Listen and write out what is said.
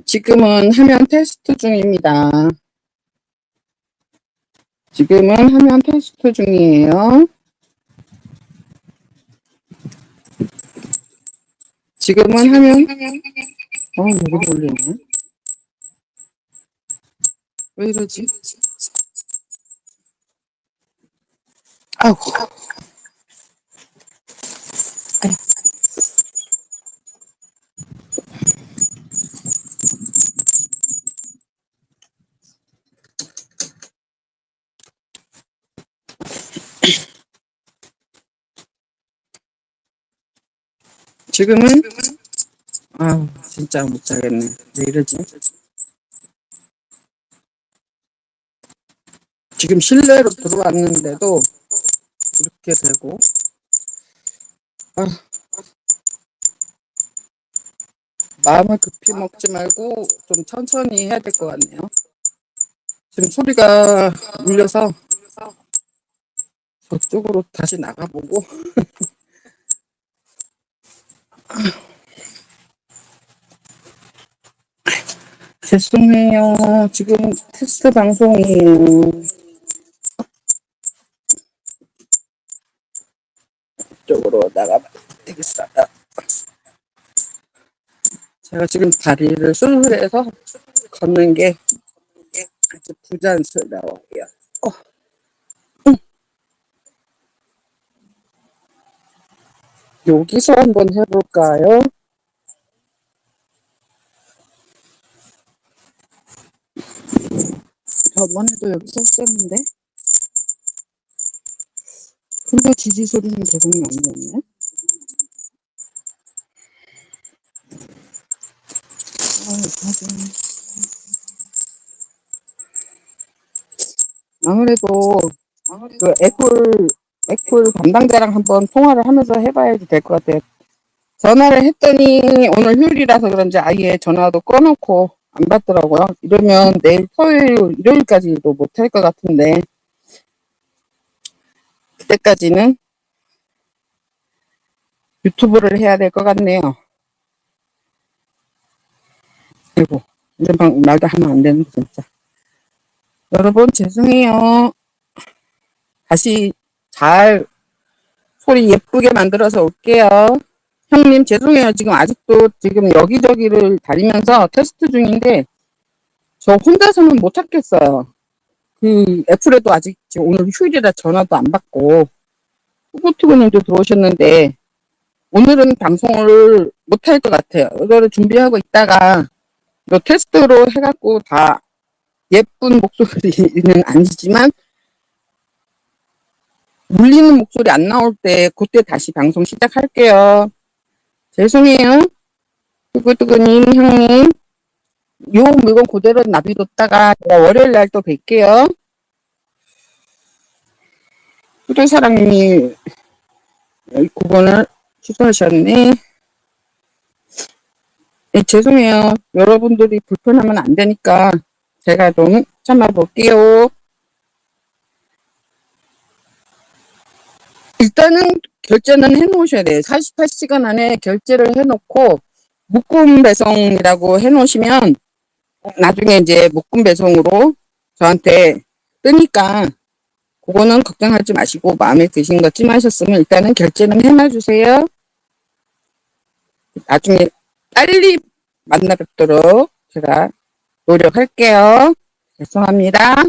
지금은 화면 테스트 중입니다. 지금은 화면 테스트 중이에요. 지금은 화면, 어, 여기도 올리네. 왜 이러지? 아우. 아 지금은 아 진짜 못 자겠네. 왜 이러지? 지금 실내로 들어왔는데도 이렇게 되고 아, 마음을 급히 먹지 말고 좀 천천히 해야 될 것 같네요. 지금 소리가 울려서 저쪽으로 다시 나가보고 죄송해요. 지금 테스트 방송이에요. 이쪽으로 나가면 되겠어요. 제가 지금 다리를 수술해서 걷는 게 아주 부자연스러워요. 어. 여기서 한번 해볼까요? 저번에도 여기서 했었는데 근데 지지 소리는 계속 나는 거네. 아무래도 그 애플 애플 담당자랑 한번 통화를 하면서 해봐야지 될 것 같아요. 전화를 했더니 오늘 휴일이라서 그런지 아예 전화도 꺼놓고 안 받더라고요. 이러면 내일 토요일 일요일까지도 못 할 것 같은데 그때까지는 유튜브를 해야 될 것 같네요. 아이고 이런 방 말도 하면 안 되는 진짜. 여러분 죄송해요. 다시 잘 소리 예쁘게 만들어서 올게요. 형님 죄송해요. 지금 아직도 지금 여기저기를 다니면서 테스트 중인데 저 혼자서는 못 찾겠어요. 그 애플에도 아직 지금 오늘 휴일이라 전화도 안 받고 후보티브님도 들어오셨는데 오늘은 방송을 못 할 것 같아요. 이거를 준비하고 있다가 이 테스트로 해갖고 다 예쁜 목소리는 아니지만 울리는 목소리 안 나올 때 그때 다시 방송 시작할게요. 죄송해요. 두구두구님 형님 요 물건 그대로 놔둬뒀다가 제가 월요일 날 또 뵐게요. 후대사랑님이 그거는 취소하셨네. 네, 죄송해요. 여러분들이 불편하면 안 되니까 제가 좀 참아볼게요. 일단은 결제는 해놓으셔야 돼요. 48시간 안에 결제를 해놓고 묶음 배송이라고 해놓으시면 나중에 이제 묶음 배송으로 저한테 뜨니까 그거는 걱정하지 마시고 마음에 드신 거 찜하셨으면 일단은 결제는 해놔주세요. 나중에 빨리 만나 뵙도록 제가 노력할게요. 죄송합니다.